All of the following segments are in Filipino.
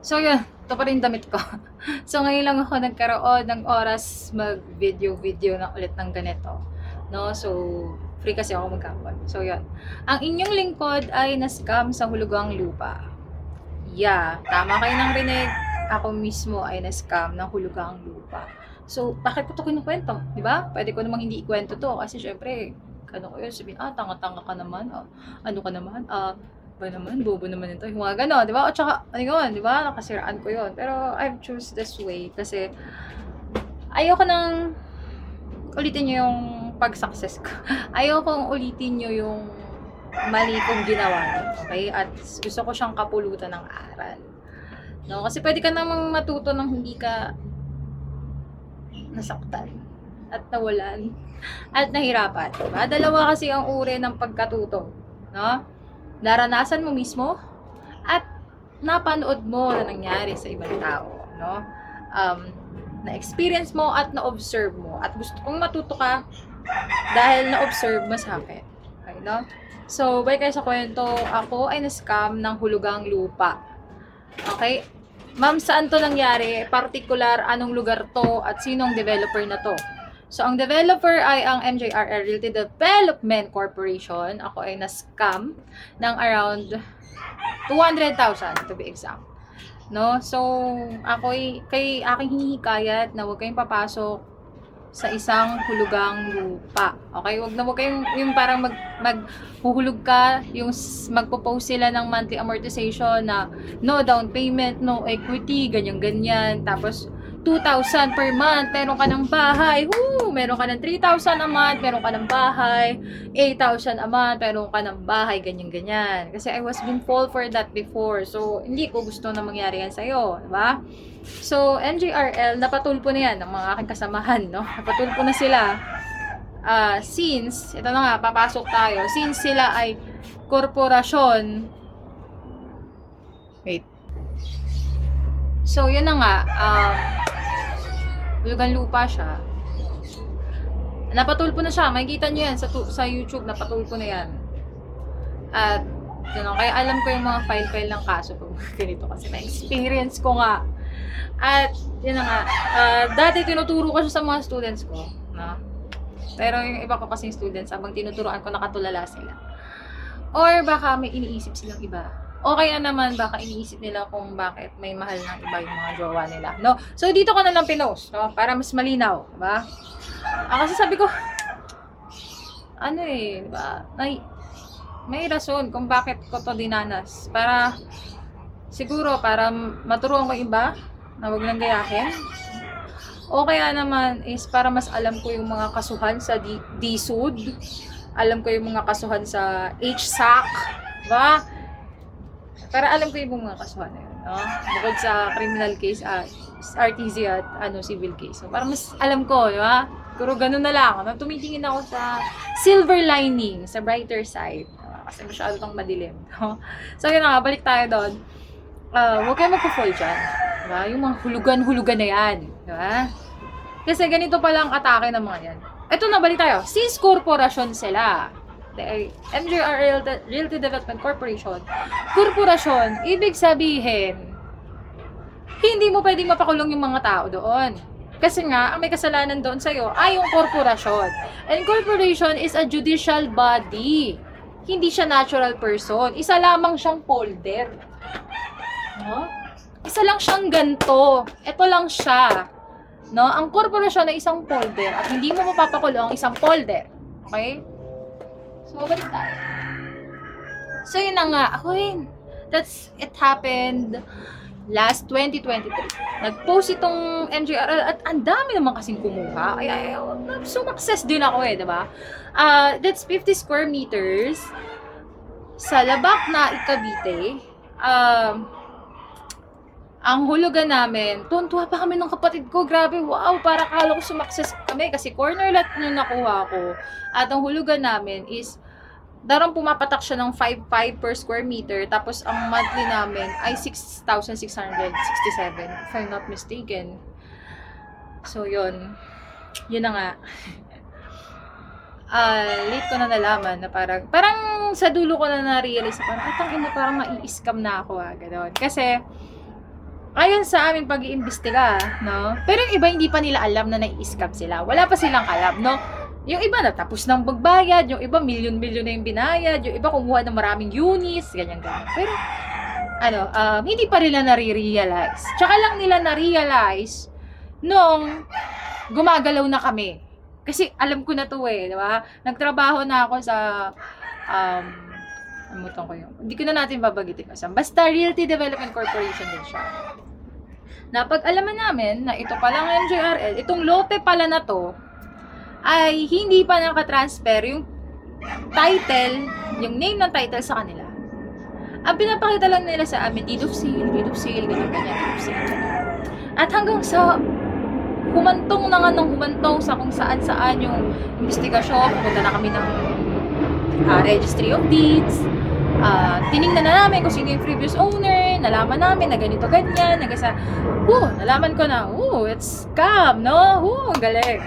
So yun, ito pa rin damit ko. so ngayon lang ako nagkaroon ng oras mag-video-video na ulit ng ganito. No? So, free kasi ako magkapon. So yun. Ang inyong lingkod ay na-scam sa hulugang lupa. Yeah, tama kayo nang rinig. Ako mismo ay na-scam ng hulugang lupa. So, bakit ko ito kinukwento? Di ba? Pwede ko namang hindi ikwento to kasi syempre, ano ko yun, sabihin, ah, tanga-tanga ka naman, ah, ano ka naman, ah, ba naman, bobo naman ito. Yung mga gano'n, di ba? At saka, ano yun, di ba? Nakasiraan ko yun. Pero I've choose this way kasi ayoko nang ulitin nyo yung pag-success ko. Ayoko ulitin nyo yung mali kong ginawa. Okay? At gusto ko siyang kapulutan ng aral. No? Kasi pwede ka namang matuto ng hindi ka nasaktan at nawalan at nahirapan. Diba? Dalawa kasi ang uri ng pagkatuto. No? Naranasan mo mismo at napanood mo na nangyari sa ibang tao, no? Um, na-experience mo at na-observe mo at gusto kong matuto ka dahil na-observe mo sa akin. Okay, no? So, balik kayo sa kwento, ako ay na-scam ng hulugang lupa. Okay? Ma'am, saan to nangyari? Particular, anong lugar to at sinong developer na to? So, ang developer ay ang MJRR Realty Development Corporation. Ako ay na-scam ng around 200,000 to be exact. No? So, ako ay kay aking hinihikayat na huwag kayong papasok sa isang hulugang lupa. Okay? Huwag na huwag kayong yung parang mag, maghuhulog ka, yung magpo-post sila ng monthly amortization na no down payment, no equity, ganyan-ganyan. Tapos, 2,000 per month, meron ka ng bahay, woo! Meron ka ng 3,000 a month, meron ka ng bahay, 8,000 a month, meron ka ng bahay, ganyan-ganyan. Kasi I was been fall for that before. So, hindi ko gusto na mangyari yan sa'yo, di ba? So, MJRL, napatulpo na yan ng mga aking kasamahan, no? Napatulpo na sila. Ah, since, ito na nga, papasok tayo, since sila ay korporasyon, wait, So, yun na nga. Um, Lugan lupa siya. Napatulpo na siya. Makikita nyo yan sa, sa YouTube. Napatulpo na yan. At, know, kaya alam ko yung mga file-file ng kaso pag ganito kasi na-experience ko nga. At, yun na nga. ah, dati tinuturo ko siya sa mga students ko. No? Pero yung iba ko kasing students, habang tinuturoan ko, nakatulala sila. Or baka may iniisip silang iba. O kaya naman baka iniisip nila kung bakit may mahal ng iba yung mga jowa nila. No? So dito ko na lang pinost, no? Para mas malinaw, di ba? Ah, kasi sabi ko, ano eh, di ba? May, may rason kung bakit ko to dinanas. Para, siguro, para maturuan ko iba na wag lang gayahin. O kaya naman is para mas alam ko yung mga kasuhan sa DSUD. Alam ko yung mga kasuhan sa HSAC. Diba? Para alam ko yung mga kasuhan na yun. No? Bukod sa criminal case, ah, RTZ at ano, civil case. So, para mas alam ko, di ba? Pero ganun na lang. No? Tumitingin ako sa silver lining, sa brighter side. Ah, kasi masyado pang madilim. So, yun nga, balik tayo doon. Uh, huwag kayo magpo-fall dyan. Diba? Yung mga hulugan-hulugan na yan. Diba? Kasi ganito pala ang atake ng mga yan. Ito na, balik tayo. Since korporasyon sila, the MJR Realty Development Corporation, korporasyon, ibig sabihin, hindi mo pwedeng mapakulong yung mga tao doon. Kasi nga, ang may kasalanan doon sa'yo ay yung korporasyon. And corporation is a judicial body. Hindi siya natural person. Isa lamang siyang folder. No? Isa lang siyang ganto. Ito lang siya. No? Ang korporasyon ay isang folder at hindi mo mapapakulong ang isang folder. Okay? So, balik tayo. So, yun na nga. Ako yun. That's, it happened last 2023. Nag-post itong MJR at ang dami naman kasing kumuha. Ay, ay, ay, sumakses din ako eh, diba? Uh, that's 50 square meters sa Labak na Cavite. Um, ang hulugan namin, tuwan-tuwa pa kami ng kapatid ko. Grabe, wow, para kala ko sumakses kami kasi corner lot na nakuha ko. At ang hulugan namin is, darang pumapatak siya ng 5.5 per square meter. Tapos ang monthly namin ay 6,667 if I'm not mistaken. So, yun. Yun na nga. Ah, late ko na nalaman na parang, parang sa dulo ko na na-realize na parang, atang ina, parang mai-scam na ako ah, gano'n. Kasi, ayon sa aming pag-iimbestiga, no? Pero yung iba hindi pa nila alam na nai-scam sila. Wala pa silang alam, no? Yung iba natapos ng magbayad, yung iba milyon-milyon na yung binayad, yung iba kumuha ng maraming unis, ganyan-ganyan. Pero, ano, um, hindi pa nila nare-realize. Tsaka lang nila na-realize nung gumagalaw na kami. Kasi alam ko na to eh, di ba? Nagtrabaho na ako sa, um, Amutan ko yun. Hindi ko na natin babagitin kasi. Basta Realty Development Corporation din siya. Napag-alaman namin na ito palang MJRL, itong lote pala na to, ay hindi pa nakatransfer yung title, yung name ng title sa kanila. Ang pinapakita lang nila sa amin, deed of sale, deed of sale, ganyan, ganyan, deed of sale. At hanggang sa humantong na nga ng humantong sa kung saan saan yung investigasyon, pumunta na kami ng ah, registry of deeds, Ah, tiningnan na namin kung sino yung previous owner, nalaman namin na ganito ganyan, hanggang sa, oh, nalaman ko na, oh, it's scam, no? Oh, galing.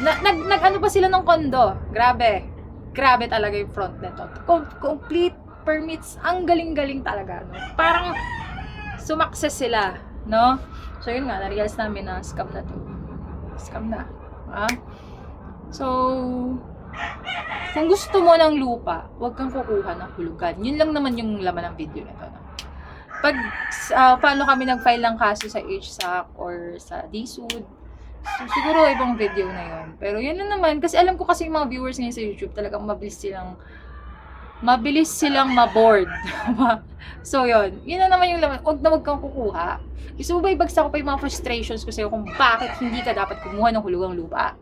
Na, nag, nag, ano pa sila ng kondo? Grabe. Grabe talaga yung front nito. Com- complete permits, ang galing-galing talaga, no? Parang, sumakses sila, no? So, yun nga, na-realize namin na scam na to. Scam na. Ah? So, kung gusto mo ng lupa, huwag kang kukuha ng hulugan. Yun lang naman yung laman ng video na to. No? Pag, uh, paano kami nag-file ng kaso sa HSAC or sa DSUD, so, siguro ibang video na yun. Pero yun lang naman, kasi alam ko kasi yung mga viewers ngayon sa YouTube, talagang mabilis silang, mabilis silang maboard. so yun, yun na naman yung laman. Huwag na huwag kang kukuha. Gusto mo ba ibagsak ko pa yung mga frustrations ko sa'yo kung bakit hindi ka dapat kumuha ng hulugang lupa?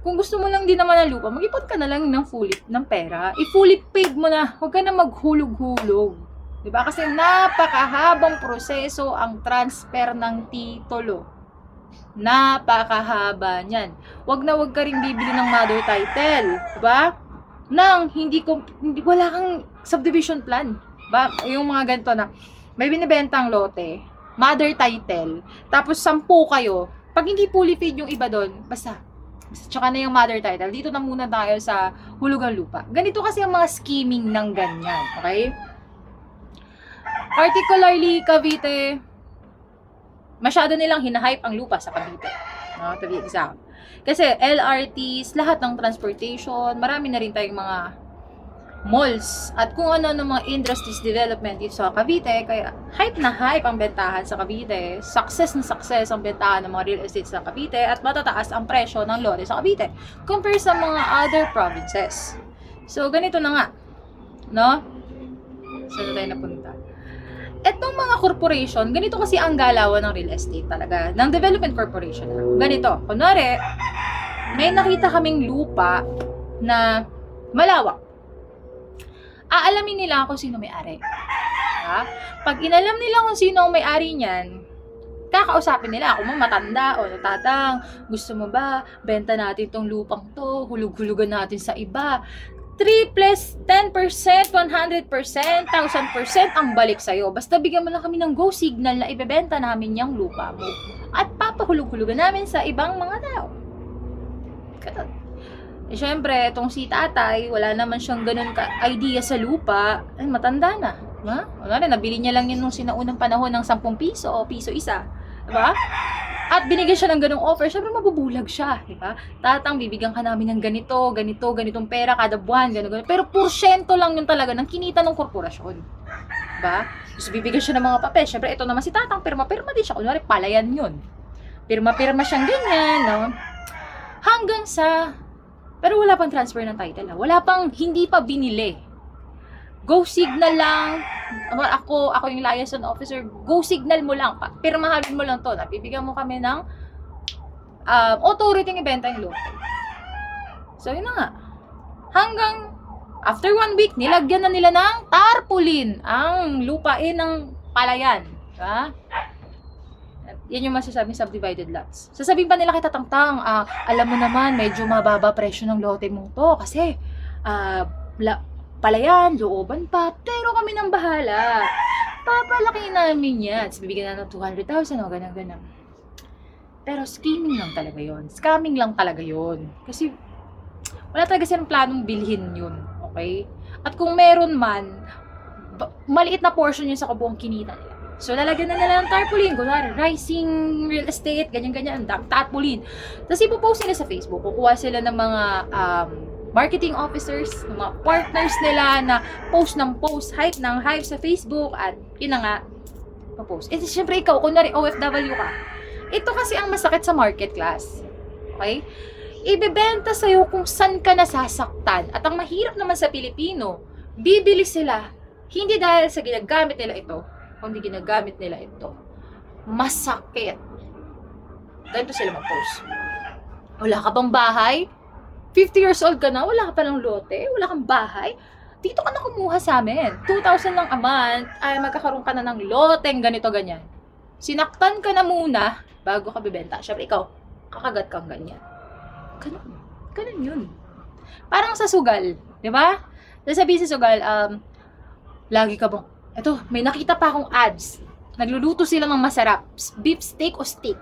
Kung gusto mo lang din naman ng lupa, mag-ipon ka na lang ng fully, ng pera. I-fully paid mo na. Huwag ka na maghulog-hulog. Diba? Kasi napakahabang proseso ang transfer ng titulo. Napakahaba niyan. Huwag na huwag ka rin bibili ng mother title. Diba? Nang hindi, ko, hindi wala kang subdivision plan. Ba? Yung mga ganito na, may binibentang lote, mother title, tapos sampu kayo, pag hindi fully paid yung iba doon, basta, tsaka na yung mother title, dito na muna tayo sa hulugang lupa. Ganito kasi ang mga scheming ng ganyan, okay? Particularly, Cavite, masyado nilang hinahype ang lupa sa Cavite. No, to be exact. Kasi LRTs, lahat ng transportation, marami na rin tayong mga malls at kung ano ng mga industries development dito sa Cavite kaya hype na hype ang bentahan sa Cavite success na success ang bentahan ng mga real estate sa Cavite at matataas ang presyo ng lote sa Cavite compare sa mga other provinces so ganito na nga no saan na tayo napunta etong mga corporation ganito kasi ang galawan ng real estate talaga ng development corporation ganito kunwari may nakita kaming lupa na malawak aalamin nila kung sino may-ari. Ha? Pag inalam nila kung sino ang may-ari niyan, kakausapin nila kung matanda o tatang, gusto mo ba, benta natin tong lupang to, hulug-hulugan natin sa iba. 3 plus 10%, 100%, 1000% ang balik sa'yo. Basta bigyan mo lang kami ng go signal na ibebenta namin yung lupa mo. At papahulug-hulugan namin sa ibang mga tao. Ganun. Eh, syempre, itong si tatay, wala naman siyang ganun ka-idea sa lupa. Ay, matanda na. Diba? Wala na, nabili niya lang yun nung sinaunang panahon ng 10 piso o piso isa. Diba? At binigyan siya ng ganung offer, syempre mabubulag siya, di ba? Tatang, bibigyan ka namin ng ganito, ganito, ganitong pera kada buwan, gano'n, gano'n. Pero porsyento lang yun talaga ng kinita ng korporasyon. Di ba? Tapos bibigyan siya ng mga papel. Syempre, ito naman si Tatang, pirma-pirma din siya. Kunwari, palayan yun. Pirma-pirma siyang ganyan, no? Hanggang sa pero wala pang transfer ng title. Ha? Wala pang hindi pa binili. Go signal lang. Ako, ako yung liaison officer. Go signal mo lang. Pirmahan mo lang to. Napibigyan mo kami ng um, authority ng ibenta yung lote. So, yun na nga. Hanggang after one week, nilagyan na nila ng tarpaulin ang lupain ng palayan. Diba? Yan yung masasabi subdivided lots. Sasabihin pa nila kay Tatangtang, ah, alam mo naman, medyo mababa presyo ng lote mo to kasi ah, la, palayan, looban pa, pero kami nang bahala. Papalaki namin yan. Tapos bibigyan na ng 200,000 o ganun, ganun. Pero scheming lang talaga yon Scamming lang talaga yon Kasi wala talaga silang planong bilhin yun. Okay? At kung meron man, maliit na portion yun sa kabuang kinita nila. So, lalagyan na nila ng tarpaulin. Kunwari, rising real estate, ganyan-ganyan, dam- tarpaulin. Tapos, ipopost nila sa Facebook. Kukuha sila ng mga um, marketing officers, mga partners nila na post ng post, hype ng hype sa Facebook, at yun na nga, post. Eh, syempre ikaw, kunwari OFW ka. Ito kasi ang masakit sa market class. Okay? Ibebenta sa'yo kung saan ka nasasaktan. At ang mahirap naman sa Pilipino, bibili sila hindi dahil sa ginagamit nila ito, kundi ginagamit nila ito. Masakit. Ganito sila mag-post. Wala ka bang bahay? 50 years old ka na, wala ka pa ng lote, wala kang bahay. Dito ka na kumuha sa amin. 2,000 lang a month, ay magkakaroon ka na ng loteng ganito, ganyan. Sinaktan ka na muna bago ka bibenta. Siyempre, ikaw, kakagat kang ganyan. Ganun. Ganun yun. Parang sa sugal, di ba? Sasabihin sa sugal, um, lagi ka bang, eto, may nakita pa akong ads. Nagluluto sila ng masarap. Beef steak o steak.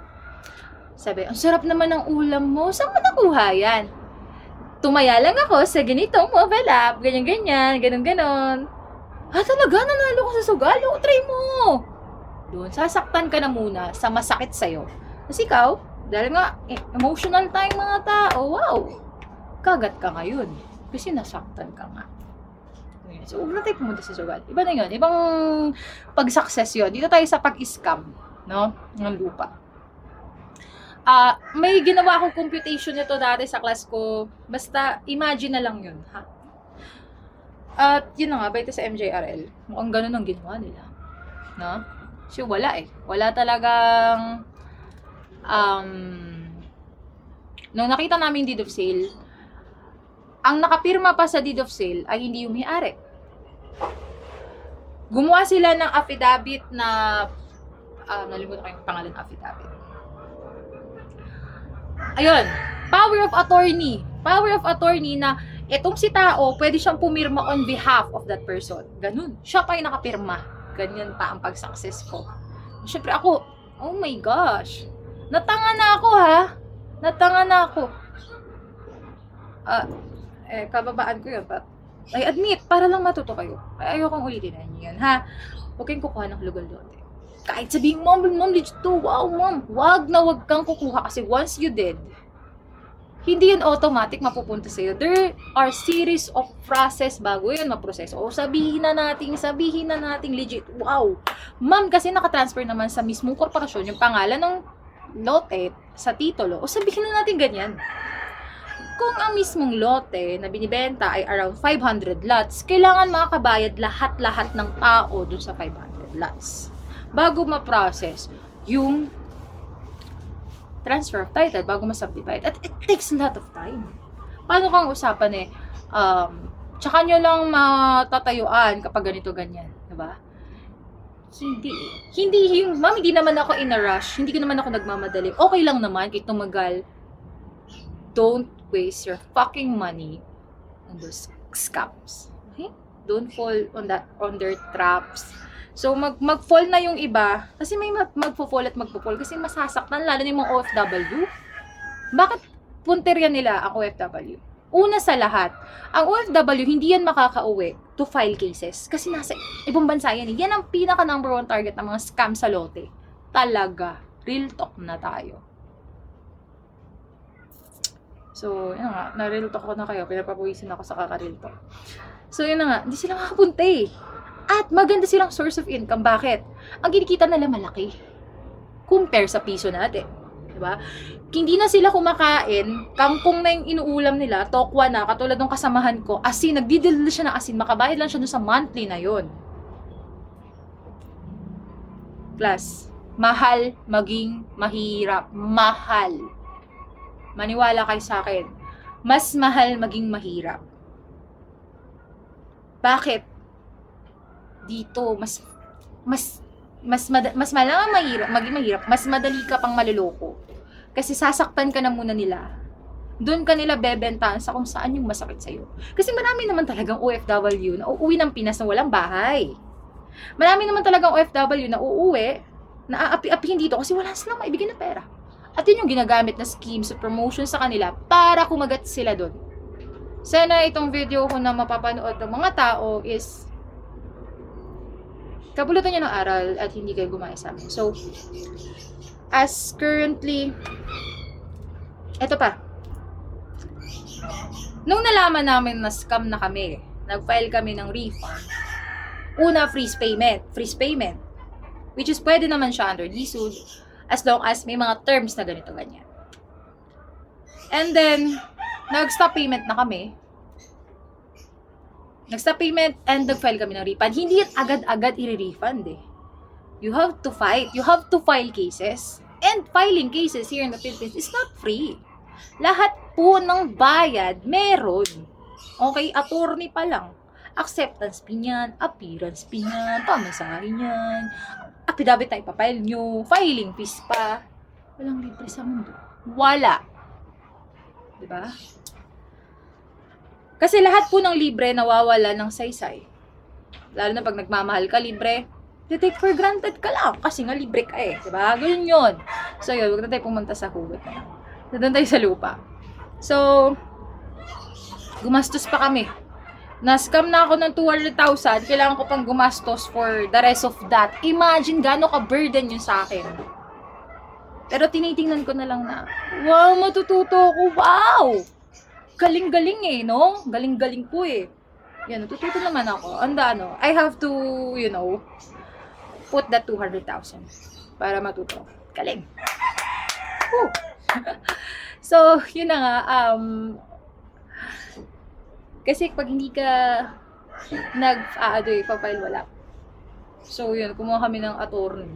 Sabi, ang sarap naman ng ulam mo. Saan mo nakuha yan? Tumaya lang ako sa ganitong mobile app. Ganyan-ganyan, ganun-ganon. Ah, talaga? Nanalo ko sa sugal? O, try mo. Doon, sasaktan ka na muna sa masakit sa'yo. Kasi ikaw, dahil nga, eh, emotional tayong mga tao, wow, kagat ka ngayon. Kasi nasaktan ka nga. So, huwag na tayo pumunta sa sugal. Iba na yun. Ibang pag-success yun. Dito tayo sa pag-scam, no? Ng lupa. Ah, may ginawa akong computation nito dati sa class ko. Basta, imagine na lang yun, ha? At yun na nga, baita sa MJRL. Mukhang ganun ang ginawa nila. No? So, wala eh. Wala talagang um, nung nakita namin deed of sale, ang nakapirma pa sa deed of sale ay hindi yung may-ari. Gumawa sila ng affidavit na ah, nalimutan ko yung pangalan ng affidavit. Ayun, power of attorney. Power of attorney na etong si tao, pwede siyang pumirma on behalf of that person. Ganun. Siya pa yung nakapirma. Ganyan pa ang pag-success ko. Siyempre ako, oh my gosh. Natanga na ako ha. Natanga na ako. Ah, eh, kababaan ko yun. But, I admit, para lang matuto kayo. Ay, ayokong ulitin na yun, ha? Huwag kayong kukuha ng lugal lote. Kahit sabihin, mom, mom, legit to, wow, mom. Wag na wag kang kukuha kasi once you did, hindi yun automatic mapupunta sa'yo. There are series of process bago yun maproseso. O sabihin na natin, sabihin na natin legit, wow. Ma'am, kasi nakatransfer naman sa mismong korporasyon yung pangalan ng lote sa titulo. O sabihin na natin ganyan. Kung ang mismong lote na binibenta ay around 500 lots, kailangan makakabayad lahat-lahat ng tao dun sa 500 lots. Bago ma-process yung transfer of title, bago ma-subdivide. At it takes a lot of time. Paano kang usapan eh, um, tsaka nyo lang matatayuan kapag ganito ganyan, di ba? Hindi. Hindi yung, ma'am, hindi naman ako in a rush. Hindi ko naman ako nagmamadali. Okay lang naman, kahit tumagal. Don't waste your fucking money on those scams. Okay? Don't fall on that, on their traps. So, mag, mag-fall na yung iba. Kasi may mag, magpo-fall at magpo-fall. Kasi masasaktan, lalo na yung mga OFW. Bakit punteriya nila ang OFW? Una sa lahat, ang OFW, hindi yan makakauwi to file cases. Kasi nasa ibang bansa yan. eh. Yan ang pinaka number one target ng mga scam sa lote. Talaga. Real talk na tayo. So, yun nga, na-real talk ko na kayo. Pinapapawisin ako sa kaka-real talk. So, yun na nga, hindi sila makapunta eh. At maganda silang source of income. Bakit? Ang kinikita nila malaki. Compare sa piso natin. Diba? Hindi na sila kumakain, kangkong na yung inuulam nila, tokwa na, katulad ng kasamahan ko, asin, nagdidil siya ng asin, makabayad lang siya dun sa monthly na yon. Plus, mahal maging mahirap. Mahal. Maniwala kayo sa akin. Mas mahal maging mahirap. Bakit? Dito, mas mas mas mad- mas malang mahirap, maging mahirap, mas madali ka pang maluloko. Kasi sasaktan ka na muna nila. Doon ka nila bebentahan sa kung saan yung masakit sa'yo. Kasi marami naman talagang OFW na uuwi ng Pinas na walang bahay. Marami naman talagang OFW na uuwi, na aapi-apihin dito kasi wala silang maibigay na pera. At yun yung ginagamit na schemes of promotion sa kanila para kumagat sila doon. Sana itong video ko na mapapanood ng mga tao is kapulutan niya ng aral at hindi kayo gumaya sa amin. So, as currently, eto pa. Nung nalaman namin na scam na kami, nag-file kami ng refund. Una, freeze payment. Freeze payment. Which is pwede naman siya under DSUD as long as may mga terms na ganito ganyan. And then, nag-stop payment na kami. Nag-stop payment and nag-file kami ng refund. Hindi yan agad-agad i-refund eh. You have to fight. You have to file cases. And filing cases here in the Philippines is not free. Lahat po ng bayad, meron. Okay, attorney pa lang. Acceptance fee niyan, appearance fee niyan, pamasahe niyan, affidavit na ipapile nyo, filing fees pa. Walang libre sa mundo. Wala. Diba? Kasi lahat po ng libre nawawala ng saysay. Lalo na pag nagmamahal ka, libre. take for granted ka lang kasi nga libre ka eh. Diba? Ganyan yun. So yun, huwag na tayo pumunta sa hugot na lang. Doon tayo sa lupa. So, gumastos pa kami. Na-scam na ako ng 200,000, kailangan ko pang gumastos for the rest of that. Imagine gaano ka-burden yun sa akin. Pero tinitingnan ko na lang na, wow, matututo ako, wow! Galing-galing eh, no? Galing-galing po eh. Yan, natututo naman ako. Anda, ano, I have to, you know, put that 200,000 para matuto. Galing. So, yun na nga, um, kasi pag hindi ka nag, ah, ano eh, file wala. So, yun, kumuha kami ng attorney.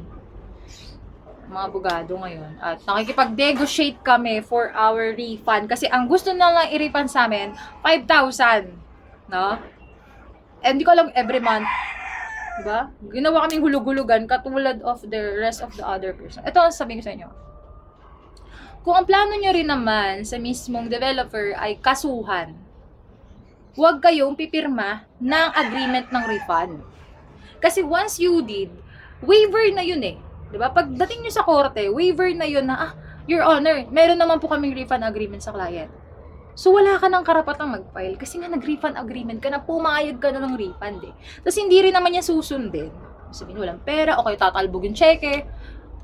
Mga abogado ngayon. At nakikipag-negotiate kami for our refund. Kasi ang gusto na lang i-refund sa amin, 5,000. No? And ko alam every month. Diba? Ginawa kaming hulug-hulugan katulad of the rest of the other person. Ito ang sabihin ko sa inyo. Kung ang plano nyo rin naman sa mismong developer ay kasuhan, huwag kayong pipirma ng agreement ng refund. Kasi once you did, waiver na yun eh. 'Di ba? Pagdating nyo sa korte, waiver na yun na, ah, Your Honor, meron naman po kaming refund agreement sa client. So, wala ka ng karapatang mag-file kasi nga nag-refund agreement ka na pumayag ka na ng refund eh. Tapos, hindi rin naman niya susundin. Sabihin, walang pera, o kaya tatalbog yung cheque,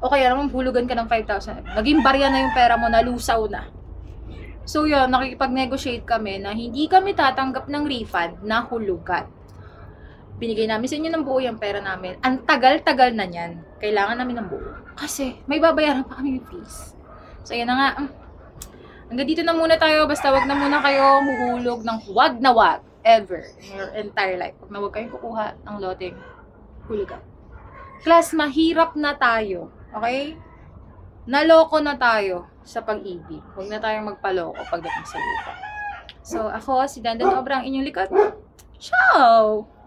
o kaya naman hulugan ka ng 5,000. Naging barya na yung pera mo, nalusaw na. So, yun, nakikipag-negotiate kami na hindi kami tatanggap ng refund na hulugan. Binigay namin sa inyo ng buo yung pera namin. Ang tagal-tagal na niyan. Kailangan namin ng buo. Kasi, may babayaran pa kami fees. So, yan na nga. Mm. Hanggang dito na muna tayo. Basta wag na muna kayo muhulog ng wag na wag. Ever. In your entire life. Wag na wag kayong kukuha ng loteng hulugan. Class, mahirap na tayo. Okay? Naloko na tayo sa pag-ibig. Huwag na tayong magpaloko pagdating sa lupa. So, ako, si Dandan Obra, ang inyong likod. Ciao!